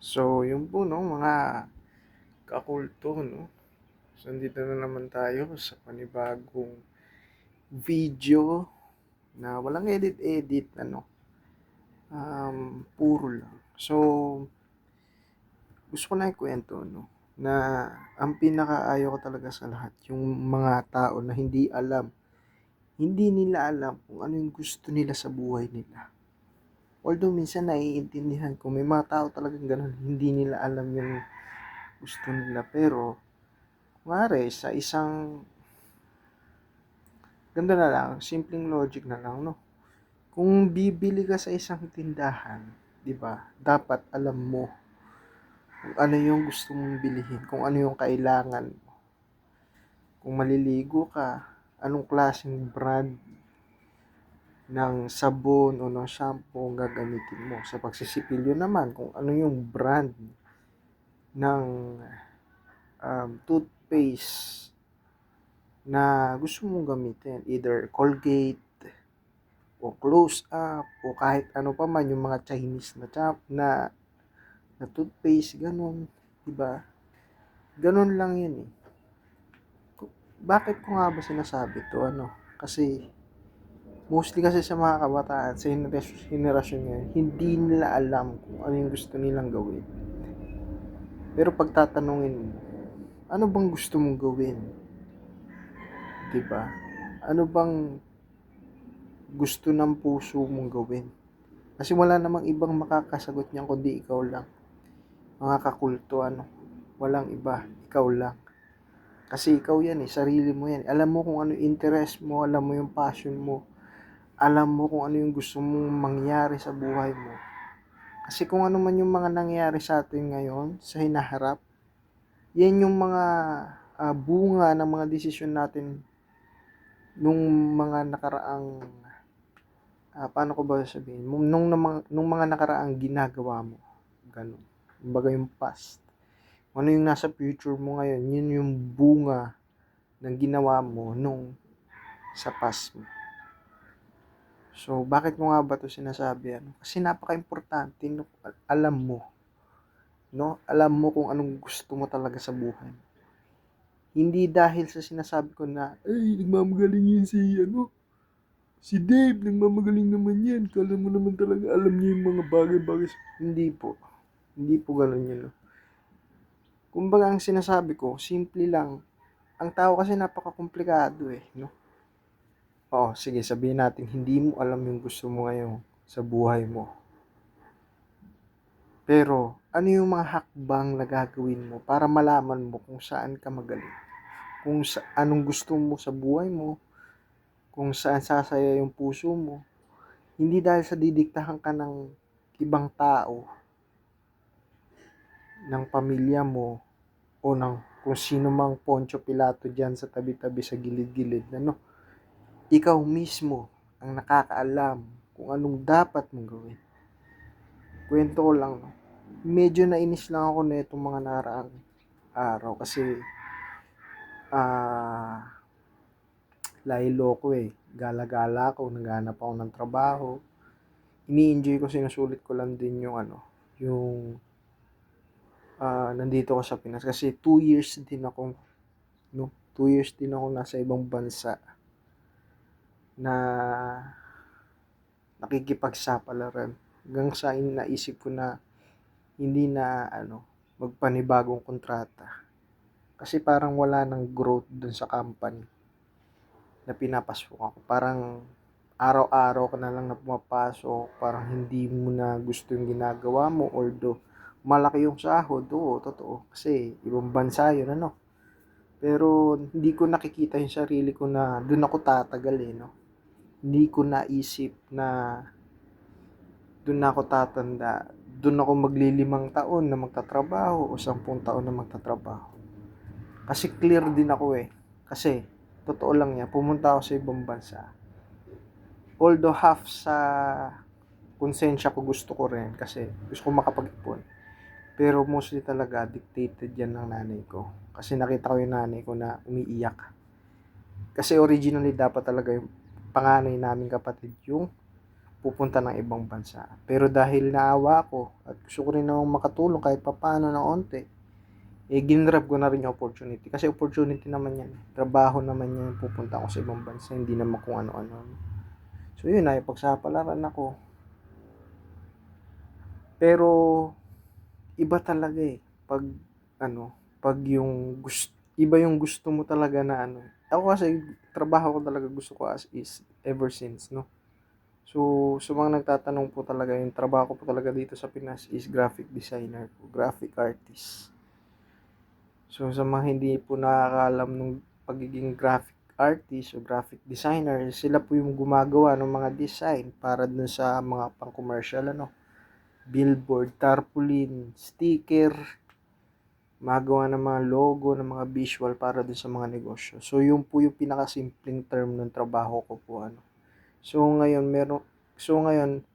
So, yun po, no, mga kakulto, no. So, nandito na naman tayo sa panibagong video na walang edit-edit, ano. Um, puro lang. So, gusto ko na ikwento, no, na ang pinakaayaw ko talaga sa lahat, yung mga tao na hindi alam, hindi nila alam kung ano yung gusto nila sa buhay nila. Although minsan naiintindihan ko, may mga tao talagang ganun, hindi nila alam yung gusto nila. Pero, kunwari, sa isang, ganda na lang, simpleng logic na lang, no? Kung bibili ka sa isang tindahan, di ba, dapat alam mo kung ano yung gusto mong bilihin, kung ano yung kailangan mo. Kung maliligo ka, anong klaseng brand ng sabon o ng shampoo ang gagamitin mo. Sa pagsisipilyo naman, kung ano yung brand ng um, toothpaste na gusto mong gamitin. Either Colgate o Close Up o kahit ano pa man yung mga Chinese na, chap, na, na toothpaste, ganun. Diba? Ganun lang yun eh. Bakit ko nga ba sinasabi to? Ano? Kasi mostly kasi sa mga kabataan, sa henerasyon, ngayon, hindi nila alam kung ano yung gusto nilang gawin. Pero pag tatanungin mo, ano bang gusto mong gawin? ba? Ano bang gusto ng puso mong gawin? Kasi wala namang ibang makakasagot niyan kundi ikaw lang. Mga kakulto, ano? Walang iba, ikaw lang. Kasi ikaw yan eh, sarili mo yan. Alam mo kung ano interest mo, alam mo yung passion mo, alam mo kung ano yung gusto mong mangyari sa buhay mo. Kasi kung ano man yung mga nangyayari sa atin ngayon, sa hinaharap, yan yung mga uh, bunga ng mga desisyon natin nung mga nakaraang uh, paano ko ba sabihin? Nung, nung, nung mga nakaraang ginagawa mo. Ganun. Kumbaga yung past. Ano yung nasa future mo ngayon yun yung bunga ng ginawa mo nung sa past mo So, bakit mo nga ba ito sinasabi? Ano? Kasi napaka-importante, no? alam mo. No? Alam mo kung anong gusto mo talaga sa buhay. Hindi dahil sa sinasabi ko na, ay, nagmamagaling yun si, ano, si Dave, nagmamagaling naman yan. Kala mo naman talaga, alam niya yung mga bagay-bagay. Hindi po. Hindi po ganun yun. No? Kumbaga, ang sinasabi ko, simple lang. Ang tao kasi napaka-komplikado eh, no? Oo, sige sabihin natin hindi mo alam yung gusto mo ngayon sa buhay mo. Pero ano yung mga hakbang na gagawin mo para malaman mo kung saan ka magaling? Kung sa, anong gusto mo sa buhay mo? Kung saan sasaya yung puso mo? Hindi dahil sa didiktahan ka ng ibang tao, ng pamilya mo, o ng kung sino mang Poncho Pilato dyan sa tabi-tabi sa gilid-gilid na no, ikaw mismo ang nakakaalam kung anong dapat mong gawin. Kwento ko lang, medyo nainis lang ako na itong mga naraang araw kasi ah uh, laylo ko eh. Gala-gala ako, naghanap ako ng trabaho. Ini-enjoy ko, sinusulit ko lang din yung ano, yung uh, nandito ko sa Pinas. Kasi 2 years din ako, no? 2 years din ako nasa ibang bansa na nakikipagsapalaran hanggang sa naisip ko na hindi na ano magpanibagong kontrata. Kasi parang wala nang growth dun sa company na pinapasok ako. Parang araw-araw ka na lang na pumapasok. Parang hindi mo na gusto yung ginagawa mo. Although malaki yung sahod. Oo totoo. Kasi ibang bansa yun ano. Pero hindi ko nakikita yung sarili ko na doon ako tatagal eh no hindi ko naisip na doon ako tatanda. Doon ako maglilimang taon na magtatrabaho o sampung taon na magtatrabaho. Kasi clear din ako eh. Kasi, totoo lang yan, pumunta ako sa ibang bansa. Although half sa konsensya ko gusto ko rin kasi gusto ko makapag-ipon. Pero mostly talaga dictated yan ng nanay ko. Kasi nakita ko yung nanay ko na umiiyak. Kasi originally dapat talaga yung panganay namin kapatid yung pupunta ng ibang bansa. Pero dahil naawa ko at gusto ko rin namang makatulong kahit papaano na onte, eh ginrab ko na rin yung opportunity. Kasi opportunity naman yan. Trabaho naman yan pupunta ako sa ibang bansa, hindi naman kung ano-ano. So yun, ay pagsapalaran ako. Pero iba talaga eh pag ano, pag yung gusto iba yung gusto mo talaga na ano. Ako kasi trabaho ko talaga gusto ko as is ever since, no. So, sa mga nagtatanong po talaga, yung trabaho ko po talaga dito sa Pinas is graphic designer po, graphic artist. So, sa mga hindi po nakakaalam ng pagiging graphic artist o graphic designer, sila po yung gumagawa ng mga design para dun sa mga pang-commercial, ano, billboard, tarpaulin, sticker, magawa ng mga logo, ng mga visual para dun sa mga negosyo. So, yun po yung pinakasimpleng term ng trabaho ko po, ano. So, ngayon, meron, so ngayon,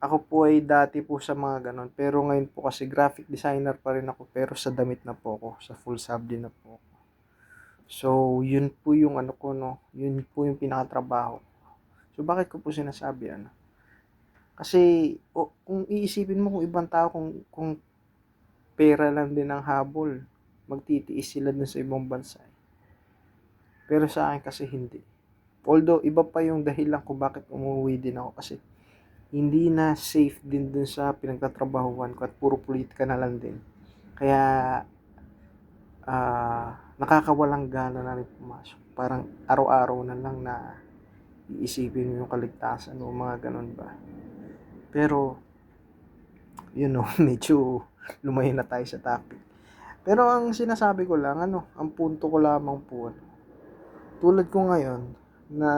ako po ay dati po sa mga ganon. Pero ngayon po kasi graphic designer pa rin ako, pero sa damit na po ako, sa full subdi na po ako. So, yun po yung ano ko, no, yun po yung pinakatrabaho. So, bakit ko po sinasabi, ano? Kasi, o, kung iisipin mo kung ibang tao, kung, kung pera lang din ang habol, magtitiis sila dun sa ibang bansa. eh. Pero sa akin kasi hindi. Although, iba pa yung dahilan kung bakit umuwi din ako kasi hindi na safe din dun sa pinagtatrabahuan ko at puro politika na lang din. Kaya, ah, nakakawalang gana na rin pumasok. Parang araw-araw na lang na iisipin mo yung kaligtasan o mga ganun ba. Pero, you know, medyo lumayo na tayo sa topic. Pero ang sinasabi ko lang, ano, ang punto ko lamang po, ano, tulad ko ngayon, na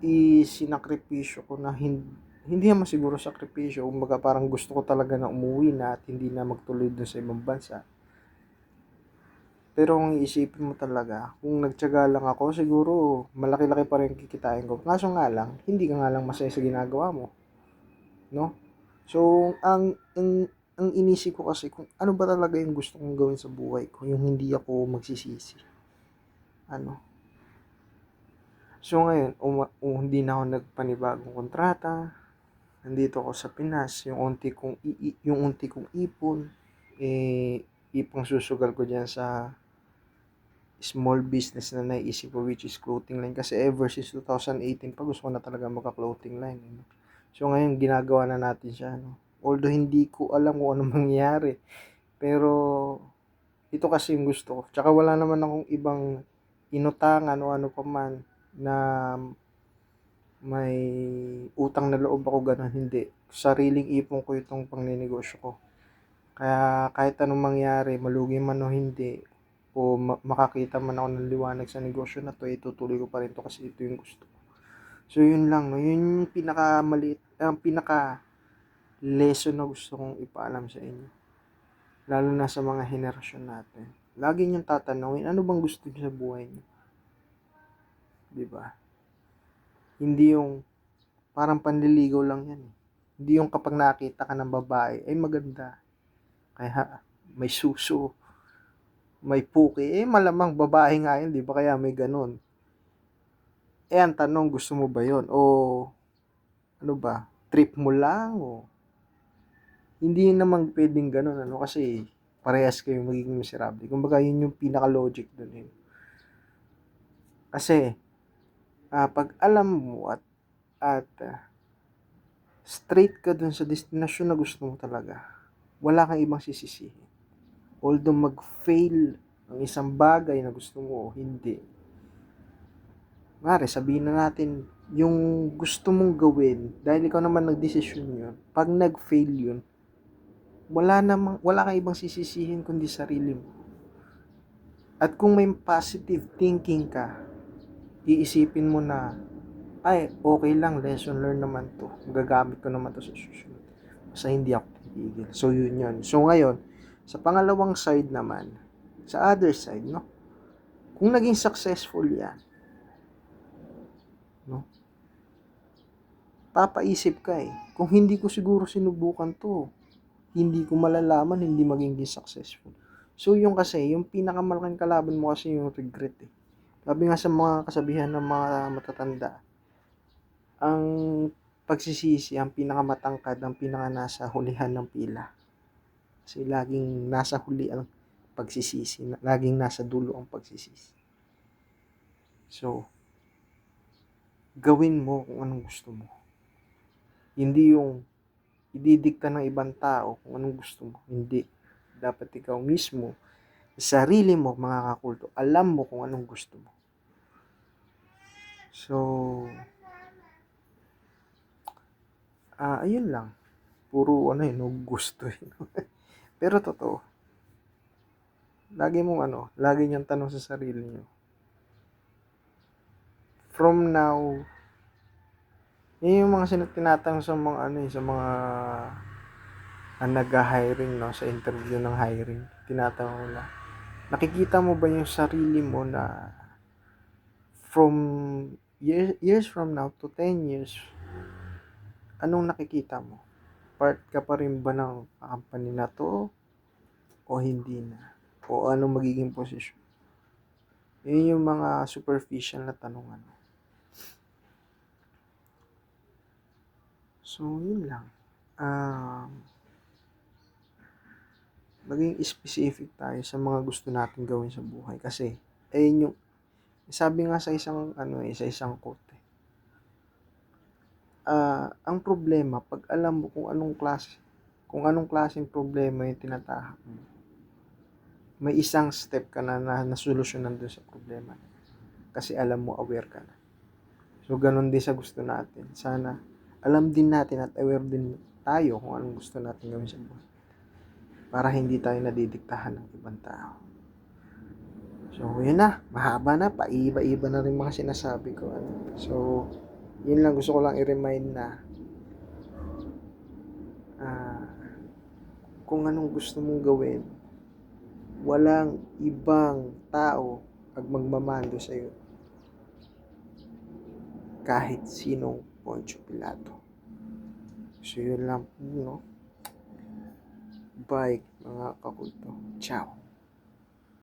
isinakripisyo ko na hindi, hindi naman siguro sakripisyo, kumbaga parang gusto ko talaga na umuwi na at hindi na magtuloy dun sa ibang bansa. Pero kung iisipin mo talaga, kung nagtyaga lang ako, siguro malaki-laki pa rin kikitain ko. Kaso nga lang, hindi ka nga lang masaya sa ginagawa mo. No? So, ang, ang, ang inisip ko kasi kung ano ba talaga yung gusto kong gawin sa buhay ko, yung hindi ako magsisisi. Ano? So ngayon, uma, um, hindi na ako nagpanibagong kontrata. Nandito ako sa Pinas, yung unti kong i, yung unti kong ipon eh ipang susugal ko diyan sa small business na naisip ko which is clothing line kasi ever since 2018 pa gusto ko na talaga magka-clothing line. Eh, no? So ngayon ginagawa na natin siya no. Although hindi ko alam kung ano mangyayari. Pero ito kasi yung gusto ko. Tsaka wala naman akong ibang inutangan o ano pa man na may utang na loob ako ganun, hindi. Sariling ipon ko itong pangninegosyo ko. Kaya kahit anong mangyari, malugi man o hindi, o ma- makakita man ako ng liwanag sa negosyo na to, itutuloy ko pa rin to kasi ito yung gusto ko. So yun lang, no? yun yung pinaka maliit, ang pinaka lesson na gusto kong ipaalam sa inyo. Lalo na sa mga henerasyon natin. Lagi niyong tatanungin, ano bang gusto niyo sa buhay niyo? 'di ba? Hindi yung parang panliligaw lang yan. eh. Hindi yung kapag nakita ka ng babae, ay maganda. Kaya may suso, may puki, eh malamang babae nga yun, di ba? Kaya may ganun. Eh ang tanong, gusto mo ba yon O ano ba, trip mo lang o hindi naman pwedeng ganun, ano, kasi parehas kayong magiging miserable. Kumbaga, yun yung pinaka-logic dun eh. Kasi, ah, pag alam mo at at ah, straight ka dun sa destination na gusto mo talaga, wala kang ibang sisisihin. Although mag-fail ang isang bagay na gusto mo o hindi. Mare, sabihin na natin, yung gusto mong gawin, dahil ikaw naman nagdesisyon yun, pag nag-fail yun, wala namang, wala kang ibang sisisihin kundi sarili mo. At kung may positive thinking ka, iisipin mo na, ay, okay lang, lesson learned naman to. Gagamit ko naman to sa susunod. Basta hindi ako titigil. So, yun yun. So, ngayon, sa pangalawang side naman, sa other side, no? Kung naging successful yan, no? Papaisip ka eh. Kung hindi ko siguro sinubukan to, hindi ko malalaman, hindi magiging successful. So, yung kasi, yung pinakamalaking kalaban mo kasi yung regret eh. Sabi nga sa mga kasabihan ng mga matatanda, ang pagsisisi ang pinakamatangkad, ang pinaka nasa hulihan ng pila. Kasi laging nasa huli ang pagsisisi, laging nasa dulo ang pagsisisi. So, gawin mo kung anong gusto mo. Hindi yung ididikta ng ibang tao kung anong gusto mo. Hindi. Dapat ikaw mismo, sa sarili mo, mga kakulto, alam mo kung anong gusto mo. So, ah, ayun lang. Puro ano yun, no, gusto yun. Pero totoo. Lagi mong ano, lagi niyang tanong sa sarili niyo. From now, yun yung mga sinat tinatanong sa mga ano eh, sa mga ang nag-hiring no, sa interview ng hiring. Tinatanong nila, nakikita mo ba yung sarili mo na from years, years from now to 10 years, anong nakikita mo? Part ka pa rin ba ng company na to o hindi na? O anong magiging posisyon? Yun yung mga superficial na tanungan. So, yun lang. Um, maging specific tayo sa mga gusto natin gawin sa buhay. Kasi, ayun yung, sabi nga sa isang, ano eh, sa isang quote eh. Ah, ang problema, pag alam mo kung anong klase, kung anong klaseng problema yung tinatahak mo, may isang step ka na na nasolusyonan doon sa problema. Kasi alam mo, aware ka na. So, ganun din sa gusto natin. Sana, alam din natin at aware din tayo kung anong gusto natin gawin sa buhay. Para hindi tayo nadidiktahan ng ibang tao. So, yun na. Mahaba na. Paiba-iba na rin mga sinasabi ko. Ano. So, yun lang. Gusto ko lang i-remind na ah, kung anong gusto mong gawin, walang ibang tao ang magmamando sa'yo. Kahit sinong Poncio Pilato. So, yun lang po, no? Bye, mga kakulto. Ciao.